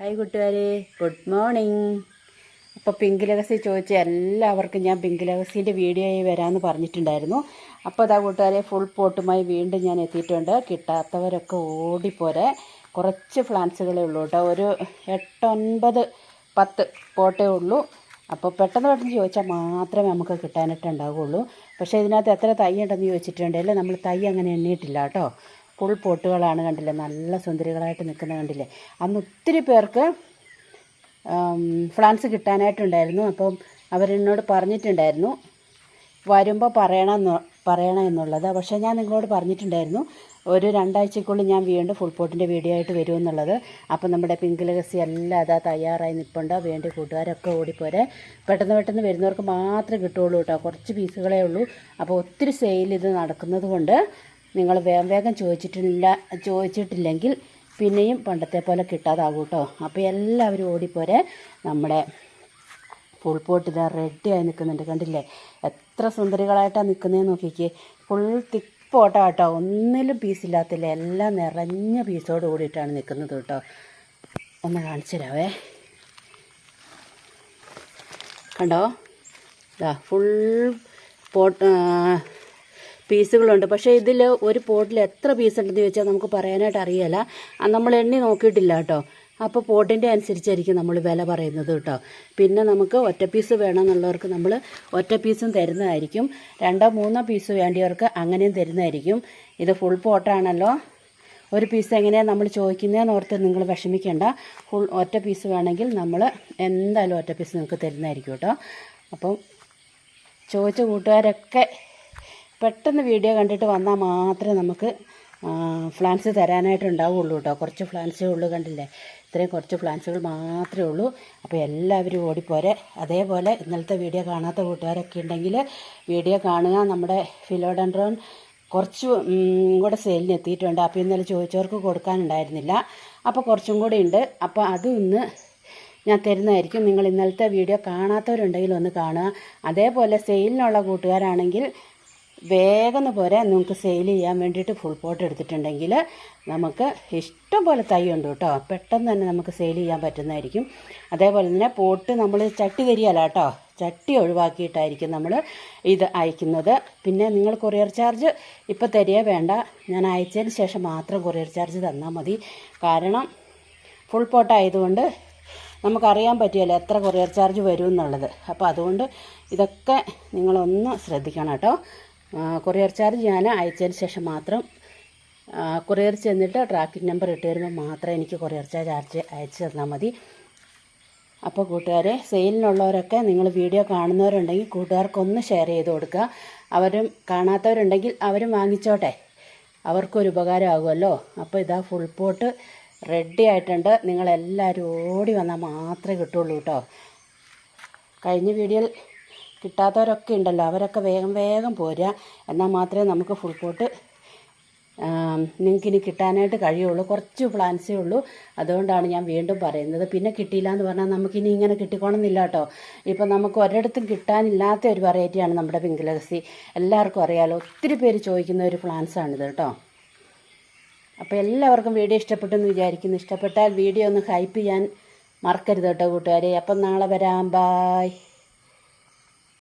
Hi കൂട്ടുകാരെ good morning. അപ്പോൾ pink legacy ചോദിച്ച എല്ലാവർക്കും ഞാൻ പിങ്ക് വീഡിയോ ആയി വരാമെന്ന് പറഞ്ഞിട്ടുണ്ടായിരുന്നു. അപ്പോൾ അതാ കൂട്ടുകാരെ ഫുൾ പോട്ടുമായി വീണ്ടും ഞാൻ എത്തിയിട്ടുണ്ട്. കിട്ടാത്തവരൊക്കെ ഓടിപ്പോരെ. കുറച്ച് ഫ്ലാൻസുകളേ ഉള്ളൂ കേട്ടോ. ഒരു എട്ടൊൻപത് പത്ത് പോട്ടേ ഉള്ളൂ. അപ്പോൾ പെട്ടെന്ന് പെട്ടെന്ന് ചോദിച്ചാൽ മാത്രമേ നമുക്ക് കിട്ടാനായിട്ട് ഉണ്ടാവുകയുള്ളൂ പക്ഷേ ഇതിനകത്ത് എത്ര തൈ ഉണ്ടെന്ന് ചോദിച്ചിട്ടുണ്ടെങ്കിൽ നമ്മൾ തൈ അങ്ങനെ എണ്ണിയിട്ടില്ല കേട്ടോ. ഫുൾ പോട്ടുകളാണ് കണ്ടില്ലേ? നല്ല സുന്ദരികളായിട്ട് നിൽക്കുന്ന കണ്ടില്ലേ? അന്ന് ഒത്തിരി പേർക്ക് ഫ്ലാൻസ് കിട്ടാനായിട്ടുണ്ടായിരുന്നു. അപ്പം അവരെന്നോട് പറഞ്ഞിട്ടുണ്ടായിരുന്നു. വരുമ്പോൾ പറയണമെന്ന് പറയണം എന്നുള്ളത്. പക്ഷേ ഞാൻ നിങ്ങളോട് പറഞ്ഞിട്ടുണ്ടായിരുന്നു. ഒരു രണ്ടാഴ്ചക്കുള്ളിൽ ഞാൻ വീണ്ടും ഫുൾ പോട്ടിന്റെ വീഡിയോ ആയിട്ട് വരുമെന്നുള്ളത് അപ്പം നമ്മുടെ പിങ്ക് ലഗസി എല്ലാം അതാ തയ്യാറായി നിൽപ്പുണ്ട് വേണ്ടി കൂട്ടുകാരൊക്കെ ഓടിപ്പോരെ. പെട്ടെന്ന് പെട്ടെന്ന് വരുന്നവർക്ക് മാത്രമേ കിട്ടുള്ളൂ കേട്ടോ. കുറച്ച് പീസുകളേ ഉള്ളൂ. അപ്പോൾ ഒത്തിരി സെയിൽ ഇത് നടക്കുന്നത് കൊണ്ട് നിങ്ങൾ വേഗം വേഗം ചോദിച്ചിട്ടില്ല ചോദിച്ചിട്ടില്ലെങ്കിൽ പിന്നെയും പണ്ടത്തെ പോലെ കിട്ടാതാകും കേട്ടോ അപ്പോൾ എല്ലാവരും ഓടിപ്പോരെ. നമ്മുടെ ഫുൾ പോട്ട് ഇതാ റെഡിയായി നിൽക്കുന്നുണ്ട് കണ്ടില്ലേ? എത്ര സുന്ദരികളായിട്ടാണ് നിൽക്കുന്നതെന്ന് നോക്കിക്ക്. ഫുൾ തിക്ക് പോട്ടാ കേട്ടോ ഒന്നിലും പീസില്ലാത്തില്ല എല്ലാം നിറഞ്ഞ പീസോട് കൂടിയിട്ടാണ് നിൽക്കുന്നത് കേട്ടോ ഒന്ന് കാണിച്ചു തരാവേ. കണ്ടോ? ഇതാ ഫുൾ പോട്ട് പീസുകളുണ്ട്. പക്ഷേ ഇതിൽ ഒരു പോട്ടിൽ എത്ര പീസ് ഉണ്ടെന്ന് ചോദിച്ചാൽ നമുക്ക് പറയാനായിട്ട് അറിയില്ല. നമ്മൾ എണ്ണി നോക്കിയിട്ടില്ല കേട്ടോ. അപ്പോൾ പോട്ടിന്റെ അനുസരിച്ചായിരിക്കും നമ്മൾ വില പറയുന്നത് കേട്ടോ. പിന്നെ നമുക്ക് ഒറ്റ പീസ് വേണമെന്നുള്ളവർക്ക് നമ്മൾ ഒറ്റ പീസും തരുന്നതായിരിക്കും. രണ്ടോ മൂന്നോ പീസ് വേണ്ടിയവർക്ക് അങ്ങനെയും തരുന്നതായിരിക്കും. ഇത് ഫുൾ പോട്ടാണല്ലോ. ഒരു പീസ് എങ്ങനെയാണ് നമ്മൾ ചോദിക്കുന്നതെന്ന് ഓർത്ത് നിങ്ങൾ വിഷമിക്കേണ്ട. ഫുൾ ഒറ്റ പീസ് വേണമെങ്കിൽ നമ്മൾ എന്തായാലും ഒറ്റ പീസ് നിങ്ങൾക്ക് തരുന്നതായിരിക്കും കേട്ടോ. അപ്പം ചോദിച്ച കൂട്ടുകാരൊക്കെ പെട്ടെന്ന് വീഡിയോ കണ്ടിട്ട് വന്നാൽ മാത്രമേ നമുക്ക് ഫ്ലാൻസ് തരാനായിട്ട് ഉണ്ടാവുള്ളൂ കേട്ടോ. കുറച്ച് ഫ്ലാൻസേ ഉള്ളൂ കണ്ടില്ലേ? ഇത്രയും കുറച്ച് ഫ്ലാൻസുകൾ മാത്രമേ ഉള്ളൂ. അപ്പോൾ എല്ലാവരും ഓടിപ്പോരെ. അതേപോലെ ഇന്നലത്തെ വീഡിയോ കാണാത്ത കൂട്ടുകാരൊക്കെ ഉണ്ടെങ്കിൽ വീഡിയോ കാണുക. നമ്മുടെ ഫിലോഡൻഡ്രോൺ കുറച്ച് കൂടെ സെയിലിന് എത്തിയിട്ടുണ്ട്. അപ്പോൾ ഇന്നലെ ചോദിച്ചവർക്ക് കൊടുക്കാനുണ്ടായിരുന്നില്ല. അപ്പോൾ കുറച്ചും കൂടി ഉണ്ട്. അപ്പോൾ അതും ഇന്ന് ഞാൻ തരുന്നതായിരിക്കും. നിങ്ങൾ ഇന്നലത്തെ വീഡിയോ കാണാത്തവരുണ്ടെങ്കിൽ ഒന്ന് കാണുക. അതേപോലെ സെയിലിനുള്ള കൂട്ടുകാരാണെങ്കിൽ വേഗം പോലെ നിങ്ങൾക്ക് സെയിൽ ചെയ്യാൻ വേണ്ടിയിട്ട് ഫുൾ പോട്ട് എടുത്തിട്ടുണ്ടെങ്കിൽ നമുക്ക് ഇഷ്ടം പോലെ തൈ ഉണ്ട് കേട്ടോ. പെട്ടെന്ന് തന്നെ നമുക്ക് സെയിൽ ചെയ്യാൻ പറ്റുന്നതായിരിക്കും. അതേപോലെ തന്നെ പോട്ട് നമ്മൾ ചട്ടി തരികയല്ല കേട്ടോ. ചട്ടി ഒഴിവാക്കിയിട്ടായിരിക്കും നമ്മൾ ഇത് അയക്കുന്നത്. പിന്നെ നിങ്ങൾ കൊറിയർ ചാർജ് ഇപ്പോൾ തരിക വേണ്ട. ഞാൻ അയച്ചതിന് ശേഷം മാത്രം കൊറിയർ ചാർജ് തന്നാൽ മതി. കാരണം ഫുൾ പോട്ടായതുകൊണ്ട് നമുക്കറിയാൻ പറ്റിയല്ലോ എത്ര കൊറിയർ ചാർജ് വരും എന്നുള്ളത്. അപ്പോൾ അതുകൊണ്ട് ഇതൊക്കെ നിങ്ങളൊന്ന് ശ്രദ്ധിക്കണം കേട്ടോ. കൊറിയർ ചാർജ് ഞാൻ അയച്ചതിന് ശേഷം മാത്രം കൊറിയർ ചെന്നിട്ട് ട്രാക്കിംഗ് നമ്പർ ഇട്ട് തരുമ്പോൾ മാത്രമേ എനിക്ക് കൊറിയർ ചാർജ് അയച്ചു തന്നാൽ മതി. അപ്പോൾ കൂട്ടുകാരെ സെയിലിനുള്ളവരൊക്കെ നിങ്ങൾ വീഡിയോ കാണുന്നവരുണ്ടെങ്കിൽ കൂട്ടുകാർക്കൊന്ന് ഷെയർ ചെയ്ത് കൊടുക്കുക. അവരും കാണാത്തവരുണ്ടെങ്കിൽ അവരും വാങ്ങിച്ചോട്ടെ. അവർക്കൊരു ഉപകാരമാകുമല്ലോ. അപ്പോൾ ഇതാ ഫുൾ പോട്ട് റെഡി ആയിട്ടുണ്ട്. നിങ്ങളെല്ലാവരും ഓടി വന്നാൽ മാത്രമേ കിട്ടുള്ളൂ കേട്ടോ. കഴിഞ്ഞ വീഡിയോയിൽ കിട്ടാത്തവരൊക്കെ ഉണ്ടല്ലോ അവരൊക്കെ വേഗം വേഗം പോരുക. എന്നാൽ മാത്രമേ നമുക്ക് ഫുൾ പോട്ട് നിങ്ങൾക്ക് ഇനി കിട്ടാനായിട്ട് കഴിയുള്ളൂ. കുറച്ച് പ്ലാൻസേ ഉള്ളൂ. അതുകൊണ്ടാണ് ഞാൻ വീണ്ടും പറയുന്നത്. പിന്നെ കിട്ടിയില്ല എന്ന് പറഞ്ഞാൽ നമുക്കിനി ഇങ്ങനെ കിട്ടിക്കോണമെന്നില്ല കേട്ടോ. ഇപ്പം നമുക്ക് ഒരിടത്തും കിട്ടാനില്ലാത്ത ഒരു വെറൈറ്റിയാണ് നമ്മുടെ പിങ്ക് ലഗസി എല്ലാവർക്കും അറിയാലോ ഒത്തിരി പേര് ചോദിക്കുന്ന ഒരു പ്ലാൻസാണിത് കേട്ടോ. അപ്പോൾ എല്ലാവർക്കും വീഡിയോ ഇഷ്ടപ്പെട്ടെന്ന് വിചാരിക്കുന്നു. ഇഷ്ടപ്പെട്ടാൽ വീഡിയോ ഒന്ന് ഹൈപ്പ് ചെയ്യാൻ മറക്കരുത് കേട്ടോ കൂട്ടുകാരെ. അപ്പം നാളെ വരാം. ബായ്